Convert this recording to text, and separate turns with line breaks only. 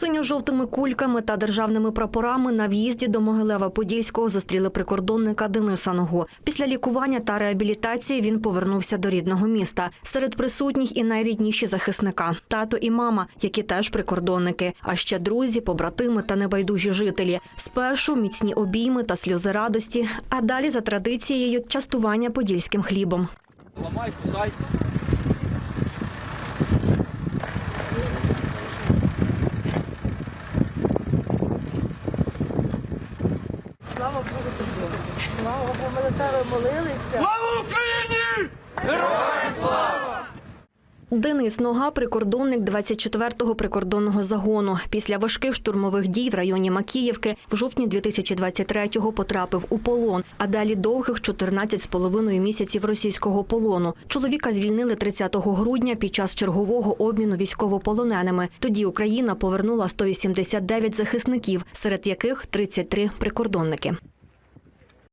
Синьо-жовтими кульками та державними прапорами на в'їзді до Могилева-Подільського зустріли прикордонника Дениса Ногу. Після лікування та реабілітації він повернувся до рідного міста. Серед присутніх і найрідніші захисника тато і мама, які теж прикордонники. А ще друзі, побратими та небайдужі жителі. Спершу міцні обійми та сльози радості, а далі за традицією частування подільським хлібом.
Ламай, кусай.
Слава Богу тобі. Слава Богу, ми молилися.
Слава Україні!
Денис Нога, прикордонник 24-го прикордонного загону. Після важких штурмових дій в районі Макіївки в жовтні 2023-го потрапив у полон, а далі довгих 14 з половиною місяців російського полону. Чоловіка звільнили 30 грудня під час чергового обміну військовополоненими. Тоді Україна повернула 189 захисників, серед яких 33 прикордонники.